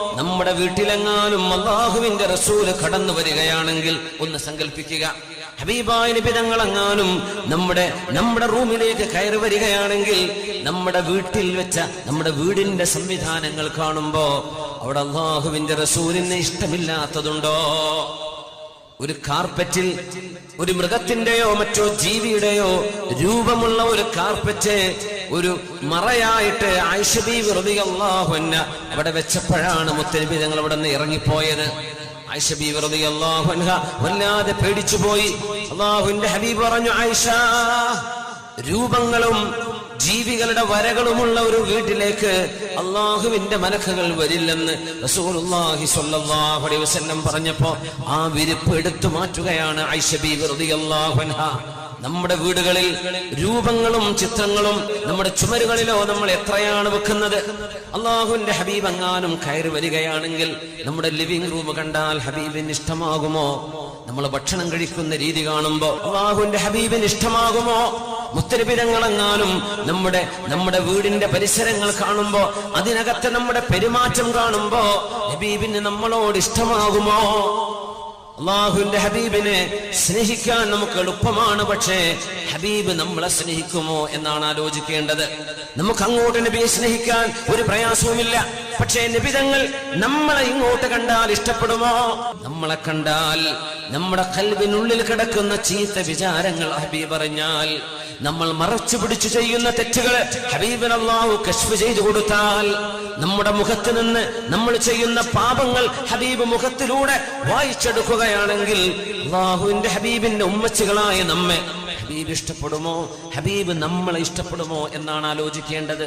നമ്മുടെ വീട്ടിലെങ്ങാനും അള്ളാഹുവിന്റെ റസൂൽ കടന്നു വരികയാണെങ്കിൽ ഒന്ന് സങ്കല്പിക്കുക ഹബീബായ നിബിതങ്ങളെങ്ങാനും നമ്മുടെ നമ്മുടെ റൂമിലേക്ക് കയറി വരികയാണെങ്കിൽ നമ്മുടെ വീട്ടിൽ വെച്ച നമ്മുടെ വീടിന്റെ സംവിധാനങ്ങൾ കാണുമ്പോ അവിടെ അള്ളാഹുവിന്റെ റസൂലിന് ഇഷ്ടമില്ലാത്തതുണ്ടോ? ഒരു കാർപ്പറ്റിൽ ഒരു മൃഗത്തിന്റെയോ മറ്റോ ജീവിയുടെയോ രൂപമുള്ള ഒരു കാർപ്പറ്റ് ഒരു മറയായിട്ട് ഐഷബി വെറുതെ അള്ളാഹുന്ന അവിടെ വെച്ചപ്പോഴാണ് മുത്തനബി ഞങ്ങൾ അവിടെ നിന്ന് ഇറങ്ങിപ്പോയത്. ഐഷബി വെറുതെ അള്ളാഹുൻഹ വല്ലാതെ പേടിച്ചു പോയി അള്ളാഹുന്റെ ഹബീബ് പറഞ്ഞു ആയിഷ രൂപങ്ങളും ജീവികളുടെ വരകളുമുള്ള ഒരു വീട്ടിലേക്ക് അള്ളാഹുവിന്റെ മലക്കുകൾ വരില്ലെന്ന് റസൂലുള്ളാഹി അലൈഹി വസല്ലം പറഞ്ഞപ്പോ ആ വിരിപ്പ് എടുത്തു മാറ്റുകയാണ് റളിയല്ലാഹു നമ്മുടെ വീടുകളിൽ രൂപങ്ങളും ചിത്രങ്ങളും നമ്മുടെ ചുമരുകളിലോ നമ്മൾ എത്രയാണ് വെക്കുന്നത്? അള്ളാഹുവിന്റെ ഹബീബ് അങ്ങാനും കയറി വരികയാണെങ്കിൽ നമ്മുടെ ലിവിംഗ് റൂം കണ്ടാൽ ഹബീബിന് ഇഷ്ടമാകുമോ? നമ്മൾ ഭക്ഷണം കഴിക്കുന്ന രീതി കാണുമ്പോ അള്ളാഹുവിന്റെ ഹബീബിന് ഇഷ്ടമാകുമോ? മുത്തരബിരങ്ങളെങ്ങാനും നമ്മുടെ നമ്മുടെ വീടിന്റെ പരിസരങ്ങൾ കാണുമ്പോ അതിനകത്ത് നമ്മുടെ പെരുമാറ്റം കാണുമ്പോ ഹബീബിന് നമ്മളോട് ഇഷ്ടമാകുമോ? അള്ളാഹുവിന്റെ ഹബീബിനെ സ്നേഹിക്കാൻ നമുക്ക് എളുപ്പമാണ് പക്ഷേ ഹബീബ് നമ്മളെ സ്നേഹിക്കുമോ എന്നാണ് ആലോചിക്കേണ്ടത്. നമുക്ക് അങ്ങോട്ട് നബിയെ സ്നേഹിക്കാൻ ഒരു പ്രയാസവുമില്ല പക്ഷേ നിബിതങ്ങൾ നമ്മളെ ഇങ്ങോട്ട് കണ്ടാൽ ഇഷ്ടപ്പെടുമോ? നമ്മളെ കണ്ടാൽ നമ്മുടെ കൽവിനുള്ളിൽ കിടക്കുന്ന ചീത്ത വിചാരങ്ങൾ ഹബീബ് പറഞ്ഞാൽ നമ്മൾ മറച്ചു പിടിച്ചു ചെയ്യുന്ന തെറ്റുകൾ ഹബീബിന് അള്ളാഹു കശ്ഫ് ചെയ്തു കൊടുത്താൽ നമ്മുടെ മുഖത്ത് നിന്ന് നമ്മൾ ചെയ്യുന്ന പാപങ്ങൾ ഹബീബ് മുഖത്തിലൂടെ വായിച്ചെടുക്കുകയാണെങ്കിൽ അള്ളാഹുവിന്റെ ഹബീബിന്റെ ഉമ്മച്ചുകളായ നമ്മെ ഹബീബ് ഇഷ്ടപ്പെടുമോ? ഹബീബ് നമ്മളെ ഇഷ്ടപ്പെടുമോ? എന്നാണ് ആലോചിക്കേണ്ടത്.